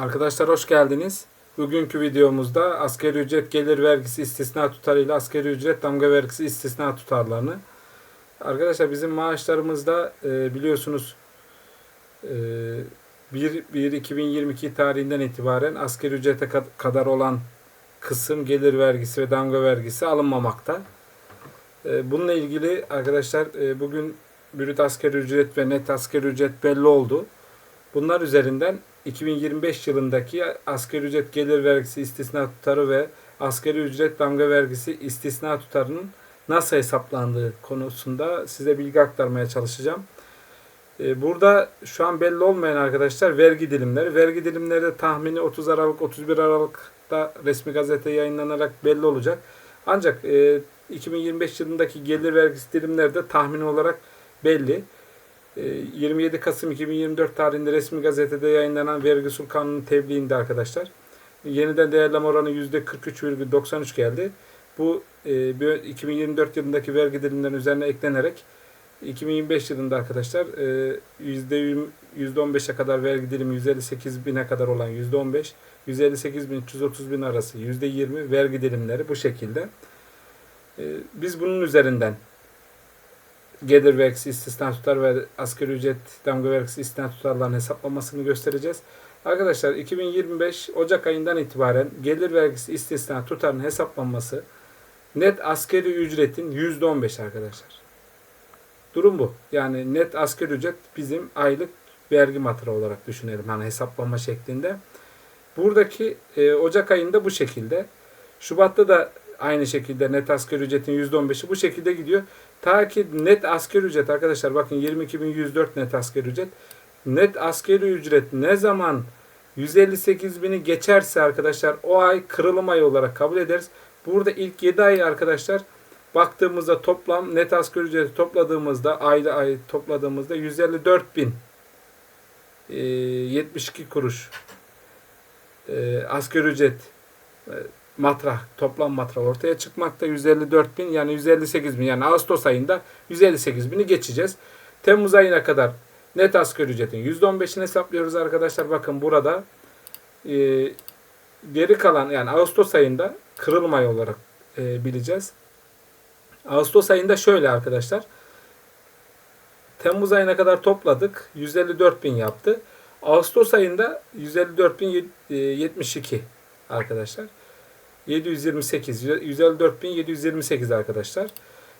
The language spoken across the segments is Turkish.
Arkadaşlar hoş geldiniz. Bugünkü videomuzda asgari ücret gelir vergisi istisna tutarı ile asgari ücret damga vergisi istisna tutarlarını. Arkadaşlar bizim maaşlarımızda e, biliyorsunuz e, 1-1-2022 tarihinden itibaren asgari ücrete kad- kadar olan kısım gelir vergisi ve damga vergisi alınmamakta. E, bununla ilgili arkadaşlar e, bugün brüt asgari ücret ve net asgari ücret belli oldu. Bunlar üzerinden 2025 yılındaki asgari ücret gelir vergisi istisna tutarı ve asgari ücret damga vergisi istisna tutarının nasıl hesaplandığı konusunda size bilgi aktarmaya çalışacağım. Ee, Burada şu an belli olmayan arkadaşlar vergi dilimleri. Vergi dilimleri de tahmini 30 Aralık 31 Aralık'ta resmi gazete yayınlanarak belli olacak. Ancak e, 2025 yılındaki gelir vergisi dilimleri de tahmini olarak belli. E, 27 Kasım 2024 tarihinde resmi gazetede yayınlanan vergi usul kanunu tebliğinde arkadaşlar yeniden değerleme oranı %43,93 geldi. Bu e, bir 2024 yılındaki vergi dilimlerinin üzerine eklenerek 2025 yılında arkadaşlar e, %20 %15'e kadar vergi dilimi 158 bine kadar olan %15, 158 bin 330 bin arası %20 vergi dilimleri bu şekilde. E, Biz bunun üzerinden gelir vergisi istisna tutar ve asgari ücret damga vergisi istisna tutarlarının hesaplanmasını göstereceğiz. Arkadaşlar 2025 Ocak ayından itibaren gelir vergisi istisna tutarının hesaplanması net asgari ücretin %15 arkadaşlar. Durum bu. Yani net asgari ücret bizim aylık vergi matrağı olarak düşünelim. Hani hesaplama şeklinde. Buradaki e, Ocak ayında bu şekilde. Şubat'ta da aynı şekilde net asgari ücretin %15'i bu şekilde gidiyor. Ta ki net asgari ücret arkadaşlar bakın 22.104 net asgari ücret. Net asgari ücret ne zaman 158 bini geçerse arkadaşlar o ay kırılım ayı olarak kabul ederiz. Burada ilk 7 ay arkadaşlar baktığımızda toplam net asgari ücreti topladığımızda ayda ay topladığımızda 154 bin e, 72 kuruş e, asgari ücret e, matrah, toplam matrah ortaya çıkmakta 154 bin yani 158 bin yani Ağustos ayında 158 bini geçeceğiz. Temmuz ayına kadar net asgari ücretin %15'ini hesaplıyoruz arkadaşlar. Bakın burada e, geri kalan yani Ağustos ayında kırılma ayı olarak e, bileceğiz. Ağustos ayında şöyle arkadaşlar. Temmuz ayına kadar topladık. 154 bin yaptı. Ağustos ayında 154 bin 72 arkadaşlar. 728, 154.728 arkadaşlar.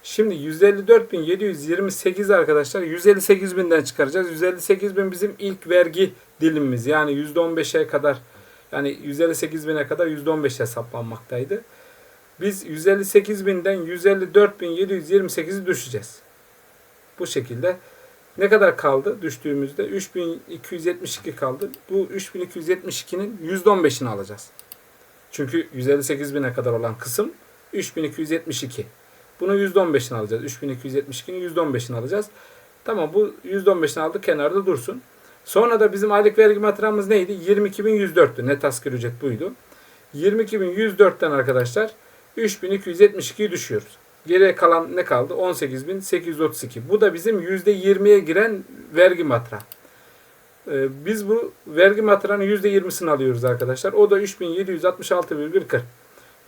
Şimdi 154.728 arkadaşlar 158 binden çıkaracağız. 158 bin bizim ilk vergi dilimimiz. Yani %15'e kadar yani 158 bine kadar %15 hesaplanmaktaydı. Biz 158 binden 154.728'i düşeceğiz. Bu şekilde. Ne kadar kaldı düştüğümüzde? 3272 kaldı. Bu 3272'nin %15'ini alacağız. Çünkü 158 bine kadar olan kısım 3272. Bunu %15'ini alacağız. 3272'nin %15'ini alacağız. Tamam bu %15'ini aldık kenarda dursun. Sonra da bizim aylık vergi matrağımız neydi? 22.104'tü. Net asgari ücret buydu. 22.104'ten arkadaşlar 3272'yi düşüyoruz. Geriye kalan ne kaldı? 18.832. Bu da bizim %20'ye giren vergi matrağı. Ee, Biz bu vergi matrağının %20'sini alıyoruz arkadaşlar. O da 3766,40.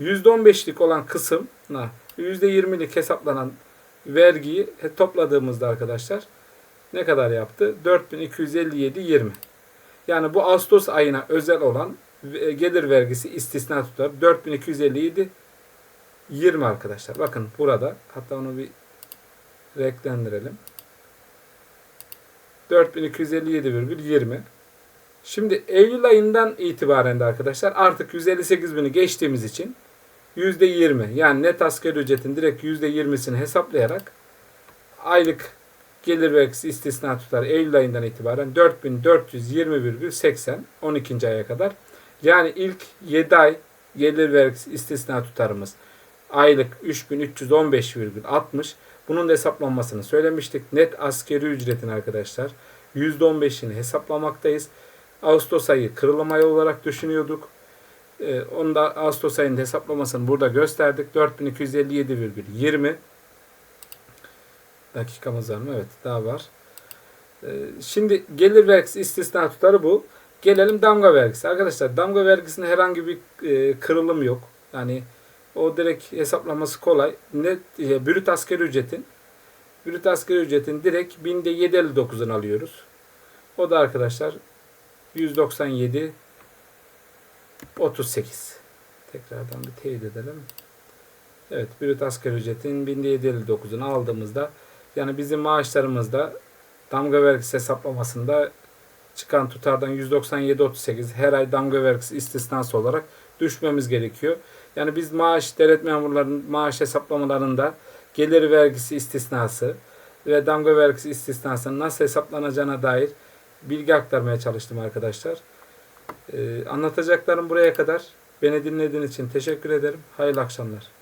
%15'lik olan kısım %20'lik hesaplanan vergiyi topladığımızda arkadaşlar ne kadar yaptı? 4257,20. Yani bu Ağustos ayına özel olan gelir vergisi istisna tutar. 4257 20 arkadaşlar. Bakın burada hatta onu bir renklendirelim. 4257,20. Şimdi Eylül ayından itibaren de arkadaşlar artık 158 bini geçtiğimiz için %20 yani net asgari ücretin direkt %20'sini hesaplayarak aylık gelir vergisi istisna tutar Eylül ayından itibaren 4420,80 12. aya kadar. Yani ilk 7 ay gelir vergisi istisna tutarımız aylık 3315,60 bunun da hesaplanmasını söylemiştik. Net askeri ücretin arkadaşlar %15'ini hesaplamaktayız. Ağustos ayı kırılım ayı olarak düşünüyorduk. Ee, onu da Ağustos ayının hesaplamasını burada gösterdik. 4257,20 dakikamız var mı? Evet daha var. Ee, şimdi gelir vergisi istisna tutarı bu. Gelelim damga vergisi. Arkadaşlar damga vergisinde herhangi bir e, kırılım yok. Yani o direkt hesaplaması kolay. Net e, brüt asgari ücretin brüt asgari ücretin direkt binde 7.59'unu alıyoruz. O da arkadaşlar 197 38. Tekrardan bir teyit edelim. Evet, brüt asgari ücretin binde 7.59'unu aldığımızda yani bizim maaşlarımızda damga vergisi hesaplamasında çıkan tutardan 197.38 her ay damga vergisi istisnası olarak düşmemiz gerekiyor. Yani biz maaş devlet memurlarının maaş hesaplamalarında gelir vergisi istisnası ve damga vergisi istisnasının nasıl hesaplanacağına dair bilgi aktarmaya çalıştım arkadaşlar. Ee, anlatacaklarım buraya kadar. Beni dinlediğiniz için teşekkür ederim. Hayırlı akşamlar.